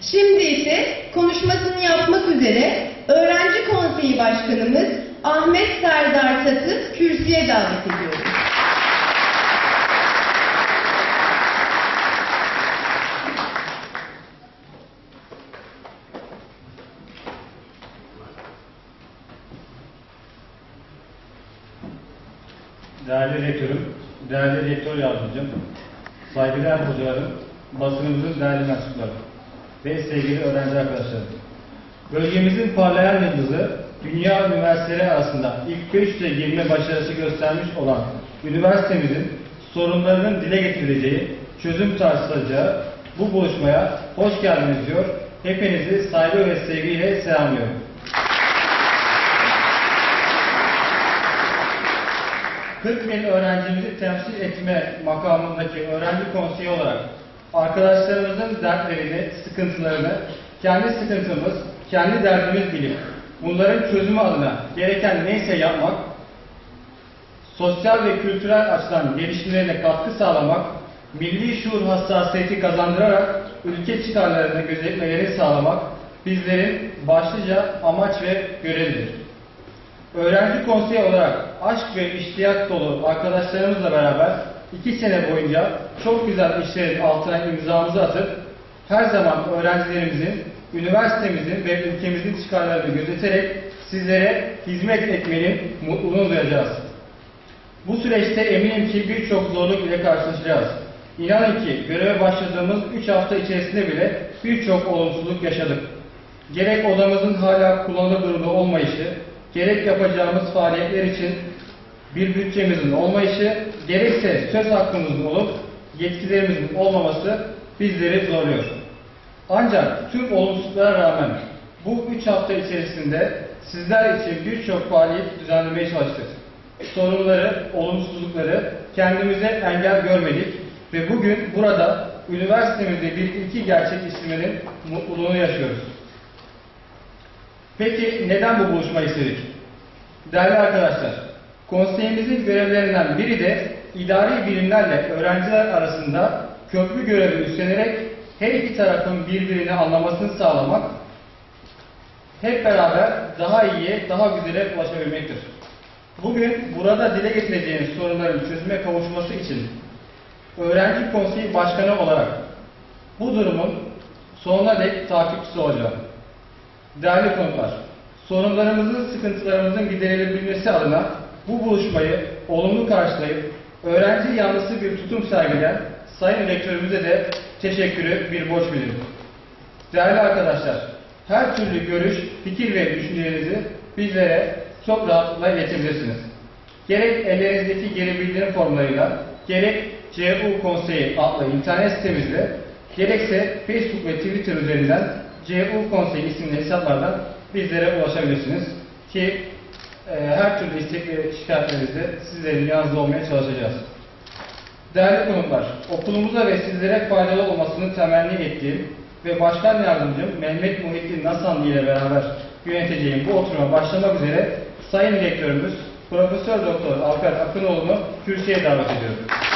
Şimdi ise konuşmasını yapmak üzere Öğrenci Konseyi Başkanımız Ahmet Serdar Tatı kürsüye davet ediyoruz. Değerli rektörüm, değerli rektör yardımcım, saygıdeğer hocalarım, basınımızın değerli mensupları ve sevgili öğrenci arkadaşlarım. Bölgemizin parlayan yıldızı, dünya üniversiteleri arasında ilk 500'e girme başarısı göstermiş olan üniversitemizin sorunlarının dile getirileceği, çözüm tartışılacağı bu buluşmaya hoş geldiniz diyor. Hepinizi saygı ve sevgiyle selamlıyorum. ...40 bin öğrencimizi temsil etme makamındaki öğrenci konseyi olarak arkadaşlarımızın dertlerini, sıkıntılarını, kendi sıkıntımız, kendi derdimiz bilip bunların çözümü adına gereken neyse yapmak, sosyal ve kültürel açıdan gelişimlerine katkı sağlamak, milli şuur hassasiyeti kazandırarak ülke çıkarlarını gözetmelerini sağlamak bizlerin başlıca amaç ve görevidir. Öğrenci konseyi olarak aşk ve iştiyak dolu arkadaşlarımızla beraber iki sene boyunca çok güzel işlerin altına imzamızı atıp her zaman öğrencilerimizin, üniversitemizin ve ülkemizin çıkarlarını gözeterek sizlere hizmet etmenin mutluluğunu duyacağız. Bu süreçte eminim ki birçok zorluk ile karşılaşacağız. İnanın ki göreve başladığımız 3 hafta içerisinde bile birçok olumsuzluk yaşadık. Gerek odamızın hala kullanılır durumda olmayışı, gerek yapacağımız faaliyetler için bir bütçemizin olmayışı, gerekse söz hakkımızın olup yetkilerimizin olmaması bizleri zorluyor. Ancak tüm olumsuzluklara rağmen bu üç hafta içerisinde sizler için birçok faaliyet düzenlemeye çalıştık. Sorunları, olumsuzlukları kendimize engel görmedik ve bugün burada üniversitemizde bir iki gerçekleştirmenin mutluluğunu yaşıyoruz. Peki neden bu buluşmayı istedik? Değerli arkadaşlar, konseyimizin görevlerinden biri de idari birimlerle öğrenciler arasında köprü görevi üstlenerek her iki tarafın birbirini anlamasını sağlamak, hep beraber daha iyiye, daha güzele ulaşabilmektir. Bugün burada dile getireceğiniz sorunların çözüme kavuşması için öğrenci konseyi başkanı olarak bu durumun sonuna dek takipçisi olacağım. Değerli konuklar, sorunlarımızın, sıkıntılarımızın giderilebilmesi adına bu buluşmayı olumlu karşılayıp öğrenci yanlısı bir tutum sergileyen Sayın Rektörümüze de teşekkürü bir borç bilirim. Değerli arkadaşlar, her türlü görüş, fikir ve düşüncelerinizi bizlere çok rahatlıkla iletebilirsiniz. Gerek ellerinizdeki geri bildirim formlarıyla, gerek CU Konseyi adlı internet sitemizde, gerekse Facebook ve Twitter üzerinden CU Konseyi isimli hesaplardan bizlere ulaşabilirsiniz. Ki her türlü istek ve şikayetlerinizde sizlerin yanınızda olmaya çalışacağız. Değerli konuklar, okulumuza ve sizlere faydalı olmasını temenni ettiğim ve Başkan Yardımcım Mehmet Muhittin Nasanlı ile beraber yöneteceğim bu oturuma başlamak üzere Sayın Rektörümüz Profesör Doktor Alper Akınoğlu'nu kürsüye davet ediyorum.